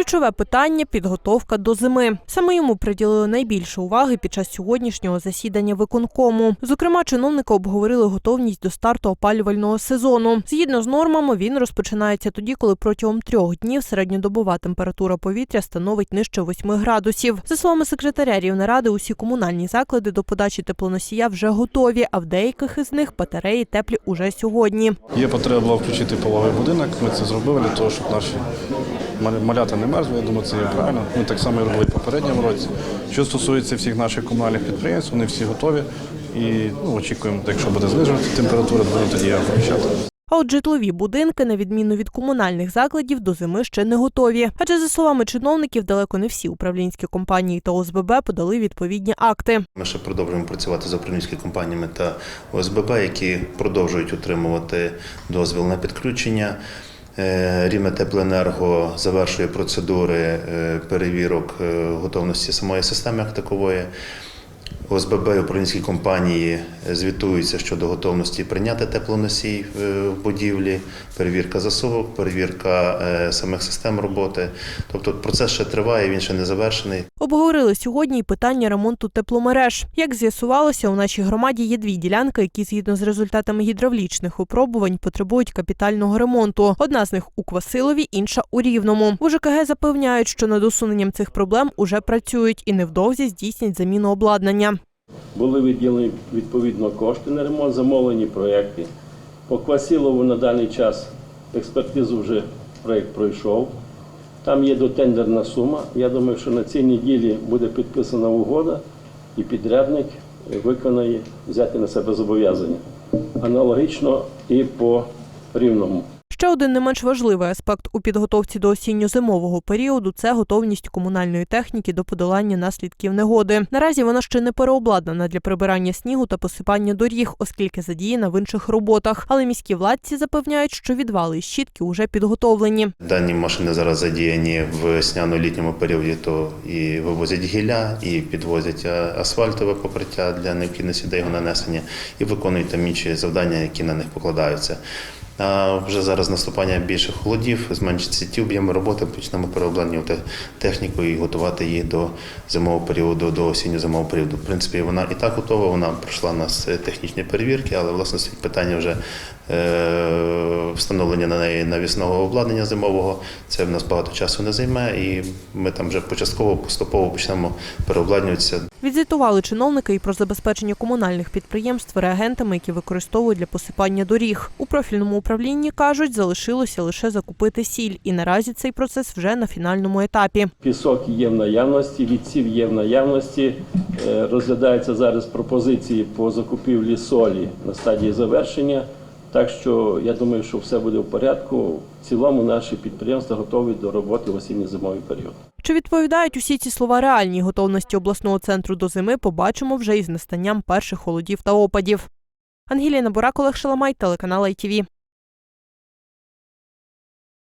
Ключове питання підготовка до зими. Саме йому приділили найбільше уваги під час сьогоднішнього засідання виконкому. Зокрема, чиновники обговорили готовність до старту опалювального сезону. Згідно з нормами, він розпочинається тоді, коли протягом трьох днів середньодобова температура повітря становить нижче 8 градусів. За словами секретаря Рівнеради, усі комунальні заклади до подачі теплоносія вже готові, а в деяких із них батареї теплі уже сьогодні. Є потреба включити пологовий будинок. Ми це зробили для того, щоб наші малята не мерзли. Я думаю, це є правильно. Ми так само і робили в попередньому році. Що стосується всіх наших комунальних підприємств, вони всі готові. І ну, очікуємо, якщо буде знижувати температура, будемо тоді її включати. А от житлові будинки, на відміну від комунальних закладів, до зими ще не готові. Адже за словами чиновників, далеко не всі управлінські компанії та ОСББ подали відповідні акти. Ми ще продовжуємо працювати з управлінськими компаніями та ОСББ, які продовжують отримувати дозвіл на підключення. Е, Рівне Теплоенерго завершує процедури е, перевірок е, готовності самої системи як такової. ОСББ і управлінські компанії звітуються щодо готовності прийняти теплоносій е, в будівлі, перевірка засувок, перевірка е, самих систем роботи. Тобто процес ще триває, він ще не завершений. Обговорили сьогодні і питання ремонту тепломереж. Як з'ясувалося, у нашій громаді є дві ділянки, які згідно з результатами гідравлічних випробувань потребують капітального ремонту. Одна з них у Квасилові, інша у Рівному. У ЖКГ запевняють, що над усуненням цих проблем уже працюють і невдовзі здійснять заміну обладнання. Були виділені відповідно кошти на ремонт, замовлені проєкти. По Квасілову на даний час експертизу вже проєкт пройшов. Там є дотендерна сума. Я думаю, що на цій неділі буде підписана угода і підрядник виконає взяти на себе зобов'язання. Аналогічно і по рівному. Ще один не менш важливий аспект у підготовці до осінньо-зимового періоду це готовність комунальної техніки до подолання наслідків негоди. Наразі вона ще не переобладнана для прибирання снігу та посипання доріг, оскільки задіяна в інших роботах. Але міські владці запевняють, що відвали і щітки вже підготовлені. Дані машини зараз задіяні в весняно-літньому періоді, то і вивозять гілля, і підвозять е, асфальтове покриття для необхідності до його нанесення, і виконують там інші завдання, які на них покладаються. Вже зараз наступання більше холодів, зменшиться ті об'єми роботи, почнемо переобладнювати техніку і готувати її до зимового періоду, до осінньо-зимового періоду. В принципі, вона і так готова, вона пройшла у нас технічні перевірки, але власне питання вже е, встановлення на неї навісного обладнання зимового. Це в нас багато часу не займе, і ми там вже початково поступово почнемо переобладнюватися. Відзвітували чиновники і про забезпечення комунальних підприємств реагентами, які використовують для посипання доріг. У профільному управлінні кажуть, залишилося лише закупити сіль, і наразі цей процес вже на фінальному етапі. Пісок є в наявності, відсів є в наявності. Е, Розглядаються зараз пропозиції по закупівлі солі на стадії завершення. Так що я думаю, що все буде в порядку. В цілому наші підприємства готові до роботи в осінньо-зимовий період. Чи відповідають усі ці слова реальній готовності обласного центру до зими, побачимо вже із настанням перших холодів та опадів. Ангеліна Бурак, Олег Шаламай, телеканал ITV.